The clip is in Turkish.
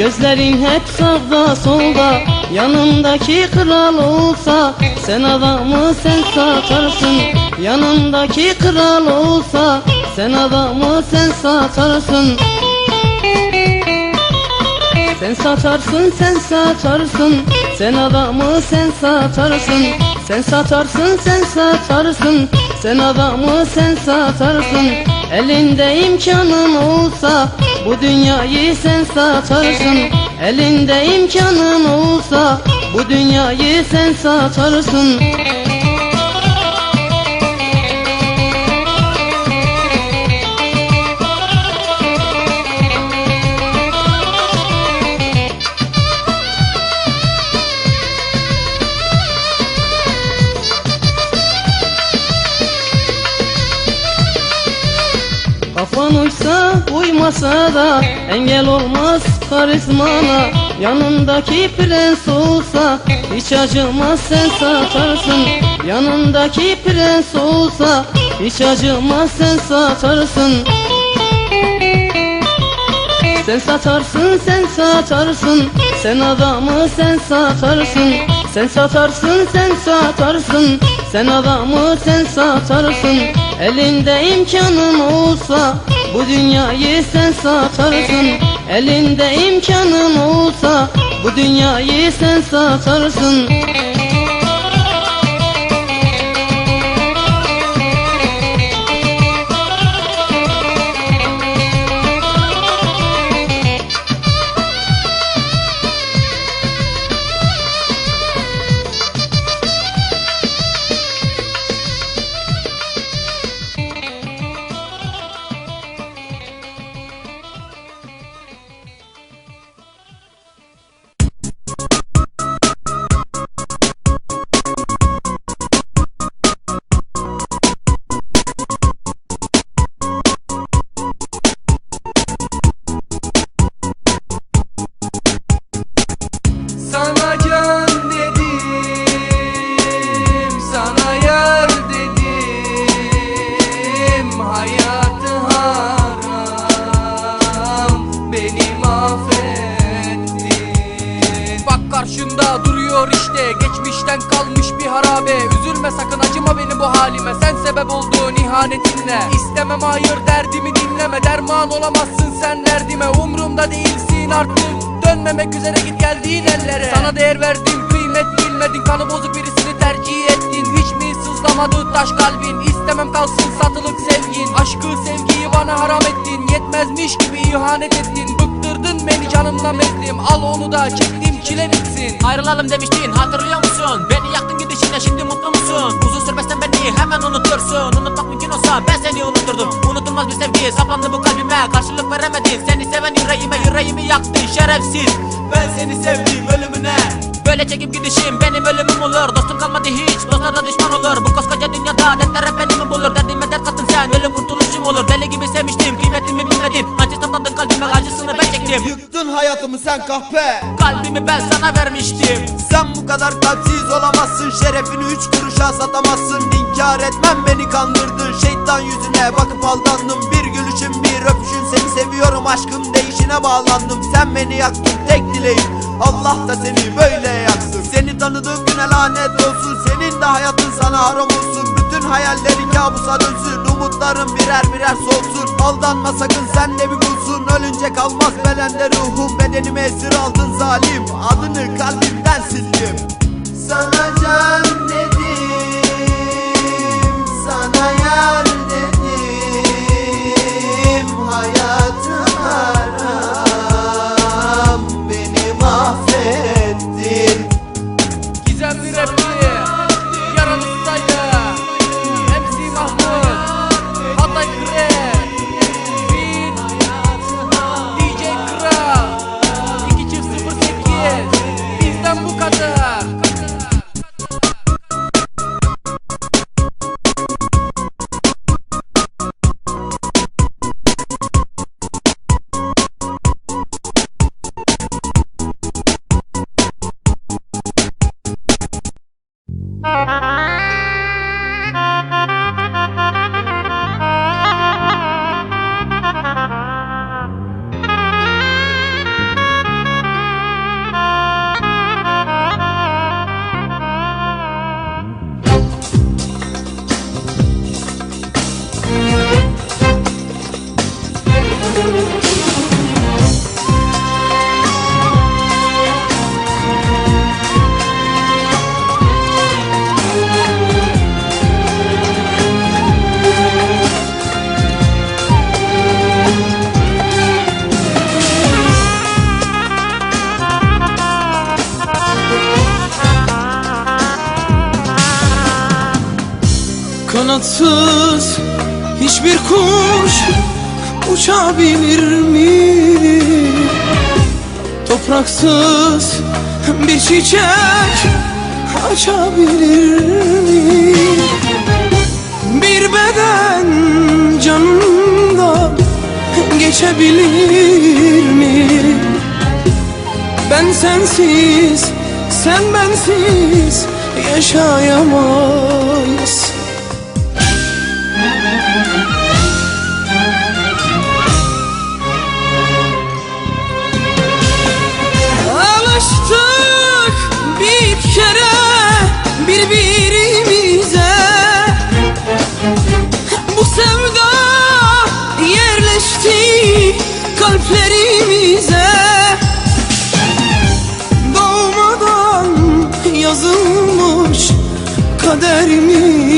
Gözlerin hep sağda solda. Yanındaki kral olsa Sen adamı sen satarsın. Yanındaki kral olsa Sen adamı sen satarsın. Sen satarsın, sen satarsın. Sen adamı sen satarsın. Sen satarsın, sen satarsın. Sen adamı sen satarsın Elinde imkanın olsa Bu dünyayı sen satarsın. Elinde imkanın olsa Bu dünyayı sen satarsın Kafan uysa uymasa da engel olmaz karizmana. Yanındaki prens olsa hiç acımaz sen satarsın. Yanındaki prens olsa hiç acımaz sen satarsın. Sen satarsın, sen satarsın. Sen adamı sen satarsın Sen satarsın, sen satarsın. Sen adamı sen satarsın. Elinde imkanın olsa Bu dünyayı sen satarsın. Elinde imkanın olsa Bu dünyayı sen satarsın Hayatı beni mahvettin. Bak karşında duruyor işte, geçmişten kalmış bir harabe. Üzülme sakın acıma beni bu halime, sen sebep olduğun ihanetinle. İstemem hayır derdimi dinleme, derman olamazsın sen derdime. Umrumda değilsin artık. Dönmemek üzere git geldiğin ellere. Sana değer verdim kıymet bilmedin. Kanı bozuk birisini tercih ettin. Hiç mi sızlamadı taş kalbin İstemem kalsın satılık sevgin. Aşkı sevgiyi bana haram ettin. Yetmezmiş gibi ihanet ettin. Bıktırdın beni canımla mezdim Al onu da çektiğim çile bitsin. Ayrılalım demiştin hatırlıyor musun? Beni yaktın gidişine şimdi mutlu musun? Uzun sürmezsen beni hemen unutursun. Unutmak mümkün olsa ben seni unuturdum Unutulmaz bir sevgi saplandı bu kalbime. Karşılık veremedin seni seven yüreğime Yüreğimi yaktın şerefsiz. Ben seni sevdim ölümüne. Böyle çekip gidişim benim ölümüm olur. Dostum kalmadı hiç dostlar düşman olur. Bu koskoca dünyada dertler hep beni mi bulur? Derdime dert kattın sen ölüm kurtuluşum olur Deli gibi sevmiştim. Kıymetimi bilmedim. Acı sapladın kalbime acısını ben çektim. Yıktın hayatımı sen kahpe. Kalbimi ben sana vermiştim. Sen bu kadar kalpsiz olamazsın. Şerefini üç kuruşa satamazsın. İnkar etmem beni kandırdın. Şeytan yüzüne bakıp aldandım. Bir gülüşün bir öpüşün seni seviyorum Aşkım değişine bağlandım. Sen beni yaktın tek dileğim. Allah da seni böyle yaksın Seni tanıdığım güne lanet olsun. Senin de hayatın sana haram olsun Bütün hayallerin kabusa dönsün Umutların birer birer solsun Aldanma sakın sen de bir kulsun. Ölünce kalmaz belende ruhum Bedenimi esir aldın zalim. Adını kalbimden sildim. Sana can dedim Sana yar Kanatsız hiçbir kuş uçabilir mi? Topraksız bir çiçek açabilir mi? Bir beden canından geçebilir mi? Ben sensiz, sen bensiz yaşayamayız kalplerimize. Doğmadan yazılmış kaderimize